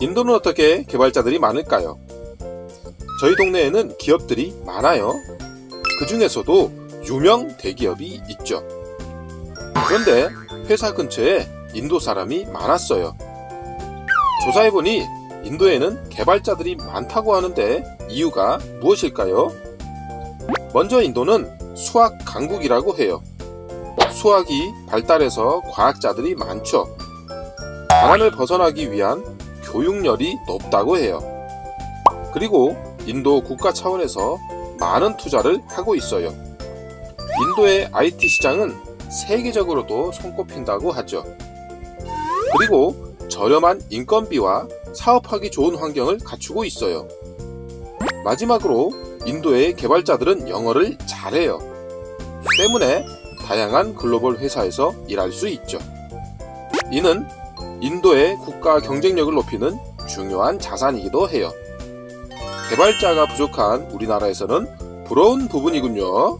인도는 어떻게 개발자들이 많을까요? 저희 동네에는 기업들이 많아요. 그 중에서도 유명 대기업이 있죠. 그런데 회사 근처에 인도 사람이 많았어요. 조사해보니 인도에는 개발자들이 많다고 하는데 이유가 무엇일까요? 먼저 인도는 수학 강국이라고 해요. 수학이 발달해서 과학자들이 많죠. 가난을 벗어나기 위한 교육열이 높다고 해요. 그리고 인도 국가 차원에서 많은 투자를 하고 있어요. 인도의 IT 시장은 세계적으로도 손꼽힌다고 하죠. 그리고 저렴한 인건비와 사업하기 좋은 환경을 갖추고 있어요. 마지막으로 인도의 개발자들은 영어를 잘해요. 때문에 다양한 글로벌 회사에서 일할 수 있죠. 이는 인도의 국가 경쟁력을 높이는 중요한 자산이기도 해요. 개발자가 부족한 우리나라에서는 부러운 부분이군요.